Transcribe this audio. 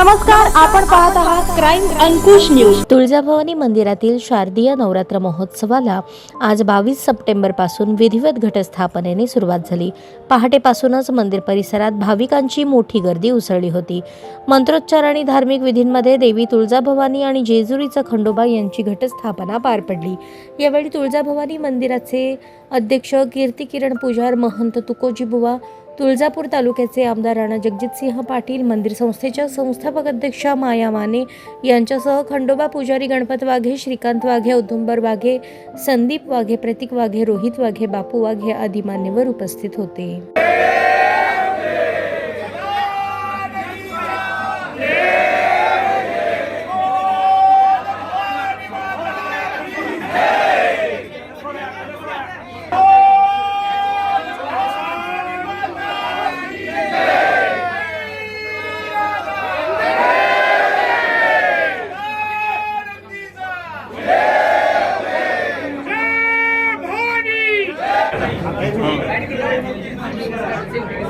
नमस्कार आपण पाहत आहात क्राईम अंकुश न्यूज तुळजाभवानी मंदिरातील शारदीय नवरात्र महोत्सवाला आज बावीस सप्टेंबरपासून विधिवत घटस्थापनेने सुरुवात झाली. पहाटेपासूनच मंदिर परिसरात भाविकांची मोठी गर्दी उसळली होती. मंत्रोच्चार आणि धार्मिक विधींमध्ये देवी तुळजाभवानी आणि जेजुरीचा खंडोबा यांची घटस्थापना पार पडली. यावेळी तुळजाभवानी मंदिराचे अध्यक्ष कीर्ती किरण पुजार महंत तुकोजी बुवा तुळजापूर तालुक्याचे आमदार राणा जगजितसिंह पाटील मंदिर संस्थेच्या संस्थापक अध्यक्षा माया माने यांच्यासह खंडोबा पुजारी गणपत वाघे श्रीकांत वाघे औदुंबर वाघे संदीप वाघे प्रतीक वाघे रोहित वाघे बापू वाघे आदी मान्यवर उपस्थित होते. Thank you.